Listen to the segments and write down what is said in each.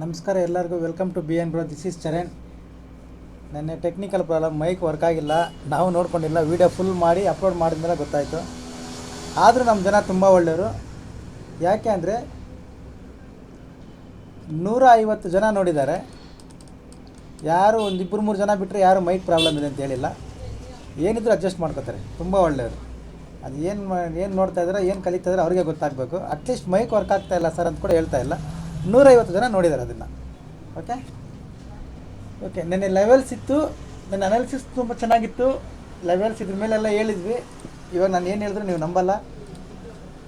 ನಮಸ್ಕಾರ ಎಲ್ಲರಿಗೂ. Welcome to B N bro this is Charan ನೆನ್ನೆ ಟೆಕ್ನಿಕಲ್ ಪ್ರಾಬ್ಲಮ್ ಮೈಕ್ ವರ್ಕ್ ಆಗಿಲ್ಲ. ನಾವು ನೋಡ್ಕೊಂಡಿಲ್ಲ. ವೀಡಿಯೋ ಫುಲ್ ಮಾಡಿ ಅಪ್ಲೋಡ್ ಮಾಡಿದ್ಮೇಲೆ ಗೊತ್ತಾಯಿತು. ಆದರೂ ನಮ್ಮ ಜನ ತುಂಬ ಒಳ್ಳೆಯವರು. ಯಾಕೆ ಅಂದರೆ ನೂರ ಐವತ್ತು ಜನ ನೋಡಿದ್ದಾರೆ. ಯಾರು ಒಂದು ಇಬ್ಬರು ಮೂರು ಜನ ಬಿಟ್ಟರೆ ಯಾರು ಮೈಕ್ ಪ್ರಾಬ್ಲಮ್ ಇದೆ ಅಂತ ಹೇಳಿಲ್ಲ. ಏನಿದ್ರು ಅಡ್ಜಸ್ಟ್ ಮಾಡ್ಕೋತಾರೆ. ತುಂಬ ಒಳ್ಳೆಯವರು. ಅದು ಏನು ಏನು ನೋಡ್ತಾ ಇದ್ದಾರೆ ಏನು ಕಲಿತಾ ಇದ್ದಾರೆ ಅವರಿಗೆ ಗೊತ್ತಾಗಬೇಕು. ಅಟ್ಲೀಸ್ಟ್ ಮೈಕ್ ವರ್ಕ್ ಆಗ್ತಾ ಇಲ್ಲ ಸರ್ ಅಂತ ಕೂಡ ಹೇಳ್ತಾ ಇಲ್ಲ. ನೂರೈವತ್ತು ಜನ ನೋಡಿದ್ದಾರೆ ಅದನ್ನು. ಓಕೆ ಓಕೆ ನೆನ್ನೆ ಲೆವೆಲ್ಸ್ ಇತ್ತು. ನನ್ನ ಅನಾಲಿಸಿಸ್ ತುಂಬ ಚೆನ್ನಾಗಿತ್ತು. ಲೆವೆಲ್ಸ್ ಇದ್ರ ಮೇಲೆಲ್ಲ ಹೇಳಿದ್ವಿ. ಇವಾಗ ನಾನು ಏನು ಹೇಳಿದ್ರು ನೀವು ನಂಬಲ್ಲ.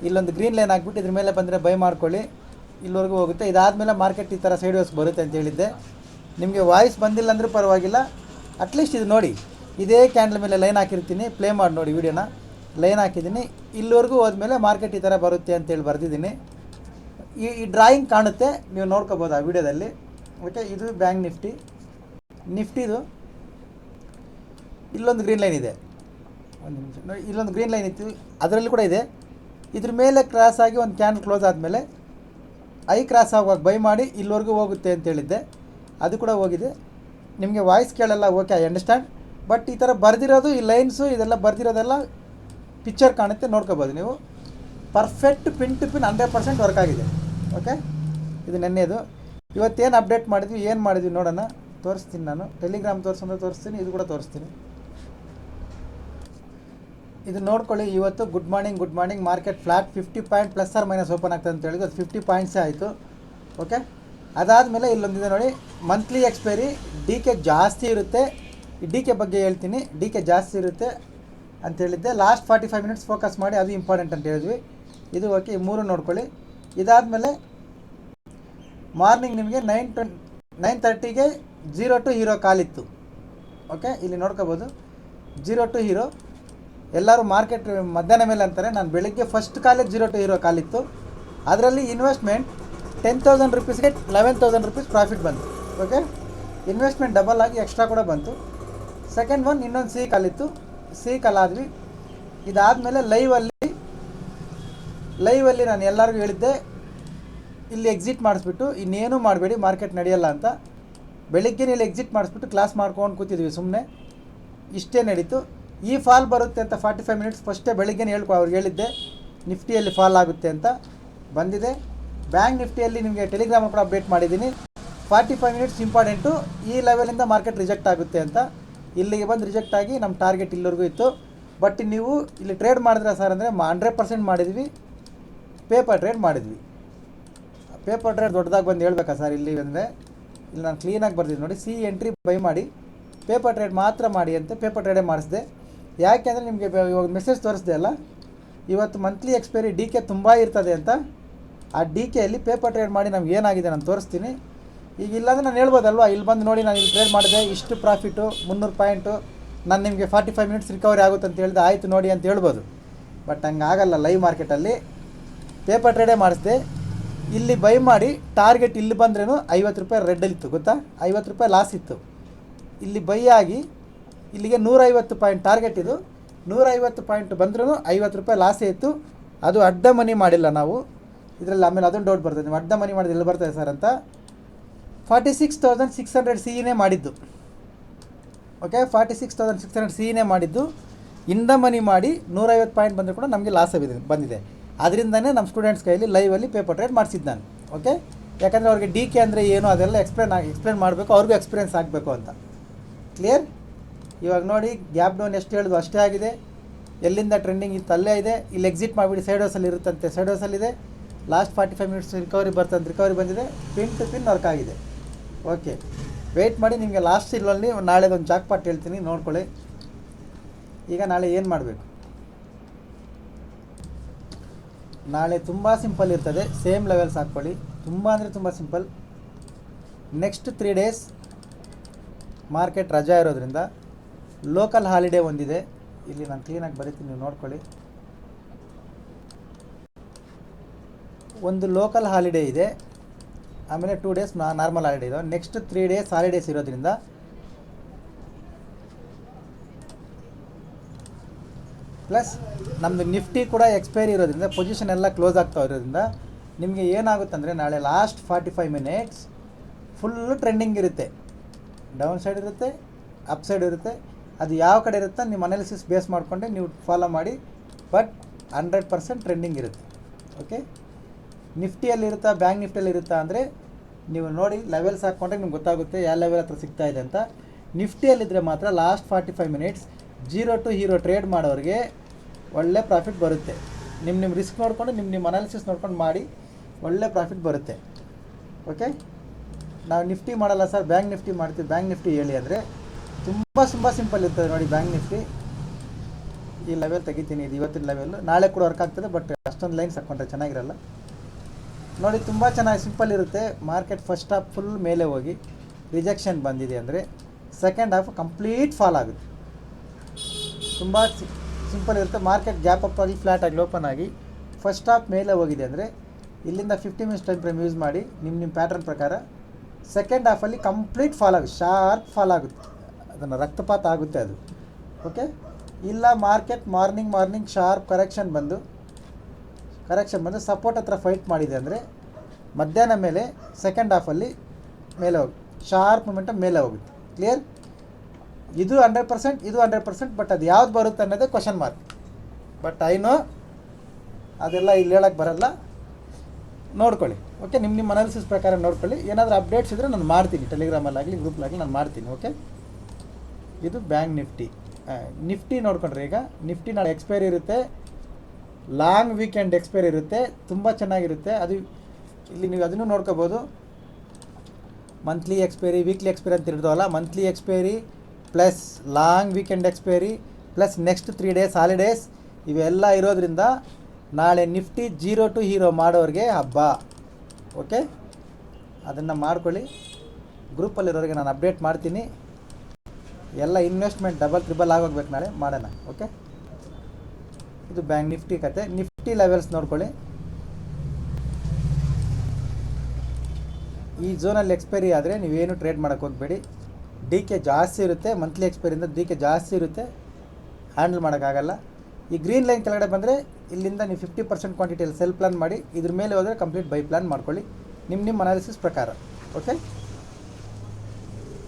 ಇಲ್ಲೊಂದು ಗ್ರೀನ್ ಲೈನ್ ಹಾಕ್ಬಿಟ್ಟು ಇದ್ರ ಮೇಲೆ ಬಂದರೆ ಬೈ ಮಾಡ್ಕೊಳ್ಳಿ. ಇಲ್ಲಿವರೆಗೂ ಹೋಗುತ್ತೆ. ಇದಾದಮೇಲೆ ಮಾರ್ಕೆಟ್ ಈ ಥರ ಸೈಡ್ ವೇಸ್ ಬರುತ್ತೆ ಅಂತ ಹೇಳಿದ್ದೆ. ನಿಮಗೆ ವಾಯ್ಸ್ ಬಂದಿಲ್ಲ ಅಂದರೂ ಪರವಾಗಿಲ್ಲ. ಅಟ್ಲೀಸ್ಟ್ ಇದು ನೋಡಿ. ಇದೇ ಕ್ಯಾಂಡಲ್ ಮೇಲೆ ಲೈನ್ ಹಾಕಿರ್ತೀನಿ. ಪ್ಲೇ ಮಾಡಿ ನೋಡಿ ವಿಡಿಯೋನ ಲೈನ್ ಹಾಕಿದ್ದೀನಿ. ಇಲ್ಲಿವರೆಗೂ ಹೋದ್ಮೇಲೆ ಮಾರ್ಕೆಟ್ ಈ ಥರ ಬರುತ್ತೆ ಅಂತೇಳಿ ಬರೆದಿದ್ದೀನಿ. ಈ ಈ ಡ್ರಾಯಿಂಗ್ ಕಾಣುತ್ತೆ, ನೀವು ನೋಡ್ಕೋಬೋದು ಆ ವಿಡಿಯೋದಲ್ಲಿ. ಓಕೆ ಇದು ಬ್ಯಾಂಕ್ ನಿಫ್ಟಿ. ನಿಫ್ಟಿದು ಇಲ್ಲೊಂದು ಗ್ರೀನ್ ಲೈನ್ ಇದೆ. ಒಂದು ನಿಮಿಷ ಇಲ್ಲೊಂದು ಗ್ರೀನ್ ಲೈನ್ ಇತ್ತು, ಅದರಲ್ಲಿ ಕೂಡ ಇದೆ. ಇದ್ರ ಮೇಲೆ ಕ್ರಾಸ್ ಆಗಿ ಒಂದು ಕ್ಯಾನ್ ಕ್ಲೋಸ್ ಆದಮೇಲೆ ಐ ಕ್ರಾಸ್ ಆಗುವಾಗ ಬೈ ಮಾಡಿ ಇಲ್ಲಿವರೆಗೂ ಹೋಗುತ್ತೆ ಅಂತ ಹೇಳಿದ್ದೆ. ಅದು ಕೂಡ ಹೋಗಿದೆ. ನಿಮಗೆ ವಾಯ್ಸ್ ಕೇಳಲ್ಲ ಓಕೆ ಐ ಅಂಡರ್ಸ್ಟ್ಯಾಂಡ್ ಬಟ್ ಈ ಥರ ಬರೆದಿರೋದು, ಈ ಲೈನ್ಸು ಇದೆಲ್ಲ ಬರೆದಿರೋದೆಲ್ಲ ಪಿಕ್ಚರ್ ಕಾಣುತ್ತೆ, ನೋಡ್ಕೋಬೋದು ನೀವು. Perfect pin to pin hundred percent work ಆಗಿದೆ. ಓಕೆ ಇದು ನೆನ್ನೆದು. ಇವತ್ತೇನು ಅಪ್ಡೇಟ್ ಮಾಡಿದ್ವಿ, ಏನು ಮಾಡಿದ್ವಿ ನೋಡೋಣ. ತೋರಿಸ್ತೀನಿ ನಾನು. ಟೆಲಿಗ್ರಾಮ್ ತೋರಿಸೋದು ತೋರಿಸ್ತೀನಿ, ಇದು ಕೂಡ ತೋರಿಸ್ತೀನಿ. ಇದು ನೋಡ್ಕೊಳ್ಳಿ, ಇವತ್ತು good morning good morning market flat fifty point plus or minus open ಆಗ್ತದೆ ಅಂತ ಹೇಳಿದ್ರು. ಅದು ಫಿಫ್ಟಿ ಪಾಯಿಂಟ್ಸೇ ಆಯಿತು. ಓಕೆ ಅದಾದಮೇಲೆ ಇಲ್ಲೊಂದಿದೆ ನೋಡಿ ಮಂತ್ಲಿ ಎಕ್ಸ್ಪೈರಿ ಡಿ ಕೆ ಜಾಸ್ತಿ ಇರುತ್ತೆ. ಡಿ ಕೆ ಬಗ್ಗೆ ಹೇಳ್ತೀನಿ ಡಿ ಕೆ ಜಾಸ್ತಿ ಇರುತ್ತೆ ಅಂತ ಹೇಳಿದ್ದೆ. Last forty five minutes focus ಮಾಡಿ, ಅದು ಇಂಪಾರ್ಟೆಂಟ್ ಅಂತ ಹೇಳಿದ್ವಿ. ಇದು ಓಕೆ ಮೂರು ನೋಡ್ಕೊಳ್ಳಿ. ಇದಾದಮೇಲೆ ಮಾರ್ನಿಂಗ್ ನಿಮಗೆ ನೈನ್ ಟ್ವೆಂಟ್ ನೈನ್ ತರ್ಟಿಗೆ ಜೀರೋ ಟು ಹೀರೋ ಕಾಲಿತ್ತು. ಓಕೆ, ಇಲ್ಲಿ ನೋಡ್ಕೋಬೋದು. Zero to hero. ಎಲ್ಲರೂ ಮಾರ್ಕೆಟ್ ಮಧ್ಯಾಹ್ನ ಮೇಲೆ ಅಂತಾರೆ. ನಾನು ಬೆಳಿಗ್ಗೆ ಫಸ್ಟ್ ಕಾಲೇ ಜೀರೋ ಟು ಹೀರೋ ಕಾಲಿತ್ತು. ಅದರಲ್ಲಿ ಇನ್ವೆಸ್ಟ್ಮೆಂಟ್ ಟೆನ್ ತೌಸಂಡ್ ರುಪೀಸ್ಗೆ ಲೆವೆನ್ ತೌಸಂಡ್ ರುಪೀಸ್ ಪ್ರಾಫಿಟ್ ಬಂತು. ಓಕೆ ಇನ್ವೆಸ್ಟ್ಮೆಂಟ್ ಡಬಲ್ ಆಗಿ ಎಕ್ಸ್ಟ್ರಾ ಕೂಡ ಬಂತು. ಸೆಕೆಂಡ್ ಒನ್ ಇನ್ನೊಂದು ಸಿ ಕಾಲಿತ್ತು. ಸಿ ಕಾಲ್ ಆದ್ವಿ ಇದಾದಮೇಲೆ ಲೈವಲ್ಲಿ ಲೈವಲ್ಲಿ ನಾನು ಎಲ್ಲರಿಗೂ ಹೇಳಿದ್ದೆ, ಇಲ್ಲಿ ಎಕ್ಸಿಟ್ ಮಾಡಿಸ್ಬಿಟ್ಟು, ಇನ್ನೇನು ಮಾಡಬೇಡಿ ಮಾರ್ಕೆಟ್ ನಡೆಯಲ್ಲ ಅಂತ. ಬೆಳಿಗ್ಗೆ ಇಲ್ಲಿ ಎಕ್ಸಿಟ್ ಮಾಡಿಸ್ಬಿಟ್ಟು ಕ್ಲಾಸ್ ಮಾಡ್ಕೊಂಡು ಕೂತಿದ್ವಿ ಸುಮ್ಮನೆ ಇಷ್ಟೇ ನಡೀತು. ಈ ಫಾಲ್ ಬರುತ್ತೆ ಅಂತ ಫಾರ್ಟಿ ಫೈವ್ ಮಿನಿಟ್ಸ್ ಫಸ್ಟೇ ಬೆಳಿಗ್ಗೆ ಹೇಳ್ಕೊ ಅವ್ರಿಗೆ ಹೇಳಿದ್ದೆ, ನಿಫ್ಟಿಯಲ್ಲಿ ಫಾಲ್ ಆಗುತ್ತೆ ಅಂತ. ಬಂದಿದೆ. ಬ್ಯಾಂಕ್ ನಿಫ್ಟಿಯಲ್ಲಿ ನಿಮಗೆ ಟೆಲಿಗ್ರಾಮ್ ಕೂಡ ಅಪ್ಡೇಟ್ ಮಾಡಿದ್ದೀನಿ. ಫಾರ್ಟಿ ಫೈವ್ ಮಿನಿಟ್ಸ್ ಇಂಪಾರ್ಟೆಂಟು ಈ ಲೆವೆಲಿಂದ ಮಾರ್ಕೆಟ್ ರಿಜೆಕ್ಟ್ ಆಗುತ್ತೆ ಅಂತ. ಇಲ್ಲಿಗೆ ಬಂದು ರಿಜೆಕ್ಟ್ ಆಗಿ ನಮ್ಮ ಟಾರ್ಗೆಟ್ ಇಲ್ಲಿವರೆಗೂ ಇತ್ತು. ಬಟ್ ನೀವು ಇಲ್ಲಿ ಟ್ರೇಡ್ ಮಾಡಿದ್ರೆ ಸರ್ ಅಂದರೆ ಹಂಡ್ರೆಡ್ ಪರ್ಸೆಂಟ್ ಮಾಡಿದ್ವಿ. ಪೇಪರ್ ಟ್ರೇಡ್ ಮಾಡಿದ್ವಿ. ಪೇಪರ್ ಟ್ರೇಡ್ ದೊಡ್ಡದಾಗಿ ಬಂದು ಹೇಳ್ಬೇಕಾ ಸರ್ ಇಲ್ಲಿ ಅಂದರೆ? ಇಲ್ಲಿ ನಾನು ಕ್ಲೀನಾಗಿ ಬರ್ತಿದ್ದೆ ನೋಡಿ ಸಿ ಎಂಟ್ರಿ ಬೈ ಮಾಡಿ, ಪೇಪರ್ ಟ್ರೇಡ್ ಮಾತ್ರ ಮಾಡಿ ಅಂತ ಪೇಪರ್ ಟ್ರೇಡೇ ಮಾಡಿಸಿದೆ. ಯಾಕೆ ಅಂದರೆ ನಿಮಗೆ ಇವಾಗ ಮೆಸೇಜ್ ತೋರಿಸ್ದೆ ಅಲ್ಲ? ಇವತ್ತು ಮಂತ್ಲಿ ಎಕ್ಸ್ಪೈರಿ ಡಿ ಕೆ ತುಂಬ ಇರ್ತದೆ ಅಂತ. ಆ ಡಿ ಕೆಯಲ್ಲಿ ಪೇಪರ್ ಟ್ರೇಡ್ ಮಾಡಿ ನಮ್ಗೆ ಏನಾಗಿದೆ ನಾನು ತೋರಿಸ್ತೀನಿ. ಈಗ ಇಲ್ಲಾಂದರೆ ನಾನು ಹೇಳ್ಬೋದಲ್ವಾ? ಇಲ್ಲಿ ಬಂದು ನೋಡಿ ನಾನು ಇಲ್ಲಿ ಟ್ರೇಡ್ ಮಾಡಿದೆ, ಇಷ್ಟು ಪ್ರಾಫಿಟು ಮುನ್ನೂರು ಪಾಯಿಂಟು ನಾನು ನಿಮಗೆ ಫಾರ್ಟಿ ಫೈವ್ ಮಿನಿಟ್ಸ್ ರಿಕವರಿ ಆಗುತ್ತೆ ಅಂತ ಹೇಳಿದೆ, ಆಯಿತು ನೋಡಿ ಅಂತ ಹೇಳ್ಬೋದು. ಬಟ್ ಹಂಗೆ ಆಗಲ್ಲ ಲೈವ್ ಮಾರ್ಕೆಟಲ್ಲಿ ಪೇಪರ್ ಟ್ರೇಡೇ ಮಾಡಿಸಿದೆ. ಇಲ್ಲಿ ಬೈ ಮಾಡಿ ಟಾರ್ಗೆಟ್ ಇಲ್ಲಿ ಬಂದ್ರೂ ಐವತ್ತು ರೂಪಾಯಿ ರೆಡ್ಡಲ್ಲಿತ್ತು ಗೊತ್ತಾ? ಐವತ್ತು ರೂಪಾಯಿ ಲಾಸ್ ಇತ್ತು. ಇಲ್ಲಿ ಬೈ ಆಗಿ ಇಲ್ಲಿಗೆ ನೂರೈವತ್ತು ಪಾಯಿಂಟ್ ಟಾರ್ಗೆಟ್ ಇದು. ನೂರೈವತ್ತು ಪಾಯಿಂಟ್ ಬಂದ್ರೂ ಐವತ್ತು ರೂಪಾಯಿ ಲಾಸೇ ಇತ್ತು. ಅದು ಅಡ್ಡ ಮನಿ ಮಾಡಿಲ್ಲ ನಾವು. ಇದರಲ್ಲಿ ಆಮೇಲೆ ಅದೊಂದು ಡೌಟ್ ಬರ್ತದೆ. ನೀವು ಅಡ್ಡ ಮನಿ ಮಾಡಿದ್ರೆ ಎಲ್ಲಿ ಬರ್ತದೆ ಸರ್ ಅಂತ. Forty six thousand six hundred ಸಿನೇ ಮಾಡಿದ್ದು. Okay forty six thousand six hundred ಸಿನೇ ಮಾಡಿದ್ದು. ಇಂದ ಮನಿ ಮಾಡಿ ನೂರೈವತ್ತು ಪಾಯಿಂಟ್ ಬಂದರೂ ಕೂಡ ನಮಗೆ ಲಾಸ್ ಬಂದಿದೆ. ಅದರಿಂದನೇ ನಮ್ಮ ಸ್ಟೂಡೆಂಟ್ಸ್ ಕೈಯಲ್ಲಿ ಲೈವಲ್ಲಿ ಪೇಪರ್ ಟ್ರೇಡ್ ಮಾಡಿಸಿದ್ದು ನಾನು ಓಕೆ ಯಾಕಂದರೆ ಅವ್ರಿಗೆ ಡಿ ಕೆ ಅಂದರೆ ಏನು ಅದೆಲ್ಲ ಎಕ್ಸ್ಪ್ಲೇನ್ ಆಗಿ ಎಕ್ಸ್ಪ್ಲೇನ್ ಮಾಡಬೇಕು, ಅವ್ರಿಗೂ ಎಕ್ಸ್ಪೀರಿಯನ್ಸ್ ಆಗಬೇಕು ಅಂತ. ಕ್ಲಿಯರ್ ಇವಾಗ ನೋಡಿ ಗ್ಯಾಪ್ ಡೌನ್ ಎಷ್ಟು ಹೇಳಿದ್ವು ಅಷ್ಟೇ ಆಗಿದೆ. ಎಲ್ಲಿಂದ ಟ್ರೆಂಡಿಂಗ್ ಇತ್ತು? ಅಲ್ಲೇ ಇದೆ. ಇಲ್ಲಿ ಎಕ್ಸಿಟ್ ಮಾಡಿಬಿಡಿ ಸೈಡ್ ಹೌಸಲ್ಲಿ ಇರುತ್ತಂತೆ. Side ಹೌಸಲ್ಲಿದೆ last forty five minutes recovery ಬರ್ತಂತೆ recovery ಬಂದಿದೆ. ಪಿನ್ ಟು ಪಿನ್ ವರ್ಕ್ ಆಗಿದೆ. ಓಕೆ ವೆಯ್ಟ್ ಮಾಡಿ, ನಿಮಗೆ ಲಾಸ್ಟ್ ಇಲ್ಲಲ್ಲಿ ನಾಳೆದೊಂದು ಜಾಕ್ಪಾಟ್ ಹೇಳ್ತೀನಿ. ನೋಡ್ಕೊಳ್ಳಿ. ಈಗ ನಾಳೆ ಏನು ಮಾಡಬೇಕು? ನಾಳೆ ತುಂಬ ಸಿಂಪಲ್ ಇರ್ತದೆ, ಸೇಮ್ ಲೆವೆಲ್ಸ್ ಹಾಕ್ಕೊಳ್ಳಿ. ತುಂಬ ಅಂದರೆ ತುಂಬ simple. Next three days market ರಜಾ ಇರೋದ್ರಿಂದ ಲೋಕಲ್ ಹಾಲಿಡೇ ಒಂದಿದೆ. ಇಲ್ಲಿ ನಾನು ಕ್ಲೀನಾಗಿ ಬರೀತೀನಿ, ನೀವು ನೋಡ್ಕೊಳ್ಳಿ. ಒಂದು ಲೋಕಲ್ ಹಾಲಿಡೇ ಇದೆ. ಆಮೇಲೆ ಟೂ ಡೇಸ್ ನಾರ್ಮಲ್ ಹಾಲಿಡೇ ಇದೆ. ನೆಕ್ಸ್ಟ್ ತ್ರೀ ಡೇಸ್ ಹಾಲಿಡೇಸ್ ಇರೋದ್ರಿಂದ ಪ್ಲಸ್ ನಮ್ಮದು ನಿಫ್ಟಿ ಕೂಡ ಎಕ್ಸ್ಪೈರಿ ಇರೋದ್ರಿಂದ ಪೊಸಿಷನ್ ಎಲ್ಲ ಕ್ಲೋಸ್ ಆಗ್ತಾ ಇರೋದ್ರಿಂದ ನಿಮಗೆ ಏನಾಗುತ್ತಂದರೆ ನಾಳೆ last forty five minutes full trending ಇರುತ್ತೆ. ಡೌನ್ ಸೈಡ್ ಇರುತ್ತೆ ಅಪ್ ಸೈಡ್ ಇರುತ್ತೆ. ಅದು ಯಾವ ಕಡೆ ಇರುತ್ತೆ ನಿಮ್ಮ ಅನಾಲಿಸಿಸ್ ಬೇಸ್ ಮಾಡಿಕೊಂಡೆ ನೀವು ಫಾಲೋ ಮಾಡಿ ಬಟ್ ಹಂಡ್ರೆಡ್ ಪರ್ಸೆಂಟ್ ಟ್ರೆಂಡಿಂಗ್ ಇರುತ್ತೆ. ಓಕೆ ನಿಫ್ಟಿಯಲ್ಲಿ ಇರುತ್ತಾ ಬ್ಯಾಂಕ್ ನಿಫ್ಟಿಯಲ್ಲಿ ಇರುತ್ತಾ ಅಂದರೆ ನೀವು ನೋಡಿ ಲೆವೆಲ್ಸ್ ಹಾಕ್ಕೊಂಡ್ರೆ ನಿಮ್ಗೆ ಗೊತ್ತಾಗುತ್ತೆ ಯಾವ ಲೆವೆಲ್ ಹತ್ರ ಸಿಗ್ತಾ ಇದೆ ಅಂತ. ನಿಫ್ಟಿಯಲ್ಲಿದ್ದರೆ ಮಾತ್ರ last forty five minutes zero to hero trade ಮಾಡೋರಿಗೆ ಒಳ್ಳೆ ಪ್ರಾಫಿಟ್ ಬರುತ್ತೆ. ನಿಮ್ಮ ನಿಮ್ಮ ರಿಸ್ಕ್ ನೋಡಿಕೊಂಡು ನಿಮ್ಮ ನಿಮ್ಮ ಅನಾಲಿಸಿಸ್ ನೋಡ್ಕೊಂಡು ಮಾಡಿ ಒಳ್ಳೆ ಪ್ರಾಫಿಟ್ ಬರುತ್ತೆ. ಓಕೆ ನಾವು ನಿಫ್ಟಿ ಮಾಡಲ್ಲ ಸರ್ ಬ್ಯಾಂಕ್ ನಿಫ್ಟಿ ಮಾಡ್ತೀವಿ. ಬ್ಯಾಂಕ್ ನಿಫ್ಟಿ ಹೇಳಿ ಅಂದರೆ ತುಂಬ ತುಂಬ ಸಿಂಪಲ್ ಇರ್ತದೆ ನೋಡಿ ಬ್ಯಾಂಕ್ ನಿಫ್ಟಿ. ಈ ಲೆವೆಲ್ ತೆಗಿತೀನಿ. ಇದು ಇವತ್ತಿನ ಲೆವೆಲ್ ನಾಳೆ ಕೂಡ ವರ್ಕ್ ಆಗ್ತದೆ ಬಟ್ ಅಷ್ಟೊಂದು ಲೈನ್ಸ್ ಹಾಕ್ಕೊಂಡ್ರೆ ಚೆನ್ನಾಗಿರಲ್ಲ. ನೋಡಿ, ತುಂಬ ಚೆನ್ನಾಗಿ ಸಿಂಪಲ್ ಇರುತ್ತೆ. ಮಾರ್ಕೆಟ್ ಫಸ್ಟ್ ಹಾಫ್ ಫುಲ್ ಮೇಲೆ ಹೋಗಿ ರಿಜೆಕ್ಷನ್ ಬಂದಿದೆ ಅಂದರೆ ಸೆಕೆಂಡ್ ಹಾಫ್ ಕಂಪ್ಲೀಟ್ ಫಾಲ್ ಆಗುತ್ತೆ. ತುಂಬ ಸಿಂಪಲ್ ಇರುತ್ತೆ. ಮಾರ್ಕೆಟ್ ಗ್ಯಾಪ್ ಅಪ್ ಆಗಿ ಫ್ಲ್ಯಾಟ್ ಆಗಿ ಓಪನ್ ಆಗಿ ಫಸ್ಟ್ ಹಾಫ್ ಮೇಲೆ ಹೋಗಿದೆ ಅಂದರೆ ಇಲ್ಲಿಂದ fifty minutes time frame use ಮಾಡಿ ನಿಮ್ಮ ನಿಮ್ಮ ಪ್ಯಾಟರ್ನ್ ಪ್ರಕಾರ ಸೆಕೆಂಡ್ ಹಾಫಲ್ಲಿ ಕಂಪ್ಲೀಟ್ ಫಾಲ್ ಆಗುತ್ತೆ. ಶಾರ್ಪ್ ಫಾಲ್ ಆಗುತ್ತೆ. ಅದನ್ನು ರಕ್ತಪಾತ ಆಗುತ್ತೆ ಅದು. ಓಕೆ ಇಲ್ಲ market morning morning sharp correction ಬಂದು ಕರೆಕ್ಷನ್ ಬಂದು ಸಪೋರ್ಟ್ ಹತ್ರ ಫೈಟ್ ಮಾಡಿದೆ ಅಂದರೆ ಮಧ್ಯಾಹ್ನ ಮೇಲೆ ಸೆಕೆಂಡ್ ಹಾಫಲ್ಲಿ ಮೇಲೆ ಹೋಗಿ ಶಾರ್ಪ್ ಮೊಮೆಂಟಮ್ ಮೇಲೆ ಹೋಗುತ್ತೆ. ಕ್ಲಿಯರ್ ಇದು ಹಂಡ್ರೆಡ್ ಪರ್ಸೆಂಟ್, ಇದು ಹಂಡ್ರೆಡ್ ಪರ್ಸೆಂಟ್ ಬಟ್ ಅದು ಯಾವ್ದು ಬರುತ್ತೆ ಅನ್ನೋದೇ question mark but I know ಅದೆಲ್ಲ ಇಲ್ಲಿ ಹೇಳಕ್ಕೆ ಬರಲ್ಲ. ನೋಡ್ಕೊಳ್ಳಿ. ಓಕೆ ನಿಮ್ಮ ನಿಮ್ಮ ಅನಾಲಿಸಿಸ್ ಪ್ರಕಾರ ನೋಡ್ಕೊಳ್ಳಿ. ಏನಾದರೂ ಅಪ್ಡೇಟ್ಸ್ ಇದ್ದರೆ ನಾನು ಮಾಡ್ತೀನಿ. ಟೆಲಿಗ್ರಾಮಲ್ಲಾಗಲಿ ಗ್ರೂಪ್ಲಾಗಲಿ ನಾನು ಮಾಡ್ತೀನಿ ಓಕೆ ಇದು ಬ್ಯಾಂಕ್ ನಿಫ್ಟಿ ನಿಫ್ಟಿ ನೋಡ್ಕೊಂಡ್ರೆ ಈಗ ನಿಫ್ಟಿ ನಾಳೆ ಎಕ್ಸ್ಪೈರಿ ಇರುತ್ತೆ. ಲಾಂಗ್ ವೀಕೆಂಡ್ ಎಕ್ಸ್ಪೈರಿ ಇರುತ್ತೆ. ತುಂಬ ಚೆನ್ನಾಗಿರುತ್ತೆ. ಅದು ಇಲ್ಲಿ ನೀವು ಅದನ್ನು ನೋಡ್ಕೋಬೋದು. ಮಂತ್ಲಿ ಎಕ್ಸ್ಪೈರಿ ವೀಕ್ಲಿ ಎಕ್ಸ್ಪೈರಿ ಅಂತ ಇರ್ತಾವಲ್ಲ monthly expiry plus long weekend expiry, plus next three days holidays ಇವೆಲ್ಲ ಇರೋದ್ರಿಂದ ನಾಳೆ ನಿಫ್ಟಿ ಜೀರೋ ಟು ಹೀರೋ ಮಾಡೋರಿಗೆ ಹಬ್ಬ. ಓಕೆ ಅದನ್ನು ಮಾಡ್ಕೊಳ್ಳಿ. ಗ್ರೂಪಲ್ಲಿರೋರಿಗೆ ನಾನು ಅಪ್ಡೇಟ್ ಮಾಡ್ತೀನಿ. ಎಲ್ಲ ಇನ್ವೆಸ್ಟ್ಮೆಂಟ್ ಡಬಲ್ ತ್ರಿಬಲ್ ಆಗೋಗ್ಬೇಕು ನಾಳೆ, ಮಾಡೋಣ. ಓಕೆ ಇದು ಬ್ಯಾಂಕ್ ನಿಫ್ಟಿ ಕತೆ. ನಿಫ್ಟಿ ಲೆವೆಲ್ಸ್ ನೋಡ್ಕೊಳ್ಳಿ. ಈ ಝೋನಲ್ಲಿ ಎಕ್ಸ್ಪೈರಿ ಆದರೆ ನೀವೇನು ಟ್ರೇಡ್ ಮಾಡೋಕ್ಕೆ ಹೋಗಬೇಡಿ. ಡಿ ಕೆ ಜಾಸ್ತಿ ಇರುತ್ತೆ ಮಂತ್ಲಿ ಎಕ್ಸ್ಪೈರಿಂದ ಡಿ ಕೆ ಜಾಸ್ತಿ ಇರುತ್ತೆ ಹ್ಯಾಂಡಲ್ ಮಾಡೋಕ್ಕಾಗಲ್ಲ. ಈ ಗ್ರೀನ್ ಲೈನ್ ಕೆಳಗಡೆ ಬಂದರೆ, ಇಲ್ಲಿಂದ ನೀವು ಫಿಫ್ಟಿ ಪರ್ಸೆಂಟ್ ಕ್ವಾಂಟಿಟಿಯಲ್ಲಿ ಸೆಲ್ ಪ್ಲಾನ್ ಮಾಡಿ, ಇದ್ರ ಮೇಲೆ ಹೋದರೆ ಕಂಪ್ಲೀಟ್ ಬೈ ಪ್ಲಾನ್ ಮಾಡ್ಕೊಳ್ಳಿ. ನಿಮ್ಮ ನಿಮ್ಮ ಅನಾಲಿಸಿಸ್ ಪ್ರಕಾರ ಓಕೆ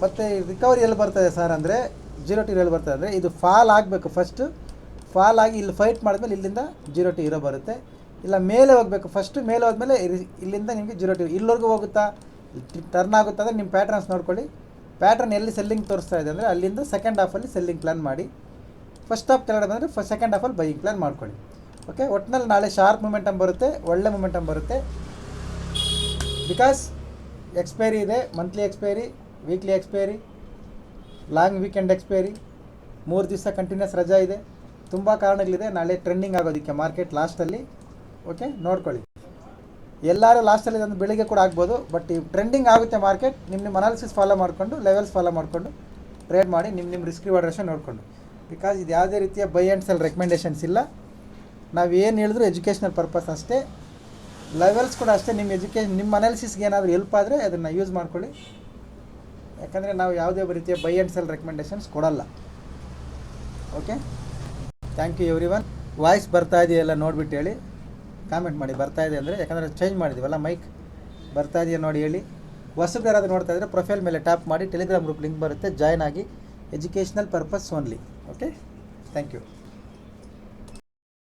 ಮತ್ತು ರಿಕವರಿ ಎಲ್ಲಿ ಬರ್ತದೆ ಸರ್ ಅಂದರೆ ಜೀರೋ ಟಿ ಎಲ್ಲಿ ಬರ್ತದೆ ಅಂದರೆ, ಇದು ಫಾಲ್ ಆಗಬೇಕು ಫಸ್ಟು ಫಾಲ್ ಆಗಿ ಇಲ್ಲಿ ಫೈಟ್ ಮಾಡಿದ್ಮೇಲೆ ಇಲ್ಲಿಂದ ಜೀರೋ ಟಿ ಇರೋ ಬರುತ್ತೆ. ಇಲ್ಲ ಮೇಲೆ ಹೋಗಬೇಕು ಫಸ್ಟು ಮೇಲೆ ಹೋದ್ಮೇಲೆ ಇಲ್ಲಿಂದ ನಿಮಗೆ ಜೀರೋ ಟಿ ಇಲ್ಲಿವರೆಗೂ ಹೋಗುತ್ತಾ? ಟರ್ನ್ ಆಗುತ್ತಾ ಅಂದರೆ ನಿಮ್ಮ ಪ್ಯಾಟ್ರನ್ಸ್ ನೋಡ್ಕೊಳ್ಳಿ. ಪ್ಯಾಟ್ರನ್ ಎಲ್ಲಿ ಸೆಲ್ಲಿಂಗ್ ತೋರಿಸ್ತಾ ಇದೆ ಅಂದರೆ ಅಲ್ಲಿಂದ ಸೆಕೆಂಡ್ ಹಾಫಲ್ಲಿ ಸೆಲ್ಲಿಂಗ್ ಪ್ಲ್ಯಾನ್ ಮಾಡಿ. ಫಸ್ಟ್ ಹಾಫ್ ಕೆಳಗಡೆ ಬಂದರೆ ಫಸ್ಟ್ ಸೆಕೆಂಡ್ ಹಾಫಲ್ಲಿ ಬೈಯಿಂಗ್ ಪ್ಲ್ಯಾನ್ ಮಾಡ್ಕೊಳ್ಳಿ. ಓಕೆ ಒಟ್ಟಿನಲ್ಲಿ ನಾಳೆ ಶಾರ್ಪ್ ಮೂಮೆಂಟಮ್ ಬರುತ್ತೆ, ಒಳ್ಳೆ ಮೂಮೆಂಟಮ್ ಬರುತ್ತೆ. ಬಿಕಾಸ್ ಎಕ್ಸ್ಪೈರಿ ಇದೆ monthly expiry weekly expiry long weekend expiry ಮೂರು ದಿವಸ ಕಂಟಿನ್ಯೂಸ್ ರಜಾ ಇದೆ. ತುಂಬ ಕಾರಣಗಳಿದೆ, ನಾಳೆ ಟ್ರೆಂಡಿಂಗ್ ಆಗೋದಕ್ಕೆ ಮಾರ್ಕೆಟ್ ಲಾಸ್ಟಲ್ಲಿ ಓಕೆ ನೋಡ್ಕೊಳ್ಳಿ. ಎಲ್ಲರೂ ಲಾಸ್ಟಲ್ಲಿ ಇದೊಂದು ಬೆಳಿಗ್ಗೆ ಕೂಡ ಆಗ್ಬೋದು ಬಟ್ ಈ ಟ್ರೆಂಡಿಂಗ್ ಆಗುತ್ತೆ ಮಾರ್ಕೆಟ್ ನಿಮ್ಮ ನಿಮ್ಮ ಅನಾಲಿಸಿಸ್ ಫಾಲೋ ಮಾಡಿಕೊಂಡು ಲೆವೆಲ್ಸ್ ಫಾಲೋ ಮಾಡಿಕೊಂಡು ಟ್ರೇಡ್ ಮಾಡಿ ನಿಮ್ಮ ನಿಮ್ಮ ರಿಸ್ಕ್ ರಿವಾರ್ಡ್ ರೇಷನ್ ನೋಡಿಕೊಂಡು. ಬಿಕಾಸ್ ಇದು ಯಾವುದೇ ರೀತಿಯ ಬೈ ಆ್ಯಂಡ್ ಸೆಲ್ ರೆಕಮೆಂಡೇಷನ್ಸ್ ಇಲ್ಲ. ನಾವು ಏನು ಹೇಳಿದ್ರು ಎಜುಕೇಷನಲ್ ಪರ್ಪಸ್ ಅಷ್ಟೇ. ಲೆವೆಲ್ಸ್ ಕೂಡ ಅಷ್ಟೇ ನಿಮ್ಮ ಎಜುಕೇಷನ್ ನಿಮ್ಮ ಅನಾಲಿಸಿಸ್ಗೆ ಏನಾದರೂ ಹೆಲ್ಪ್ ಆದರೆ ಅದನ್ನು ಯೂಸ್ ಮಾಡ್ಕೊಳ್ಳಿ. ಯಾಕಂದರೆ ನಾವು ಯಾವುದೇ ರೀತಿಯ ಬೈ ಆ್ಯಂಡ್ ಸೆಲ್ ರೆಕಮೆಂಡೇಷನ್ಸ್ ಕೊಡಲ್ಲ. Okay thank you everyone voice ಬರ್ತಾ ಇದೆಯಲ್ಲ ನೋಡ್ಬಿಟ್ಟು ಹೇಳಿ. ಕಾಮೆಂಟ್ ಮಾಡಿ, ಬರ್ತಾ ಇದೆ ಅಂದರೆ, ಯಾಕಂದರೆ ಚೇಂಜ್ ಮಾಡಿದ್ದೀವಲ್ಲ ಮೈಕ್ ಬರ್ತಾ ಇದೆಯಾ ನೋಡಿ ಹೇಳಿ. ಹೊಸಬ್ರು ಯಾರಾದರೂ ನೋಡ್ತಾ ಇದ್ದರೆ ಪ್ರೊಫೈಲ್ ಮೇಲೆ ಟ್ಯಾಪ್ ಮಾಡಿ ಟೆಲಿಗ್ರಾಮ್ ಗ್ರೂಪ್ ಲಿಂಕ್ ಬರುತ್ತೆ ಜಾಯ್ನ್ ಆಗಿ educational purpose only okay thank you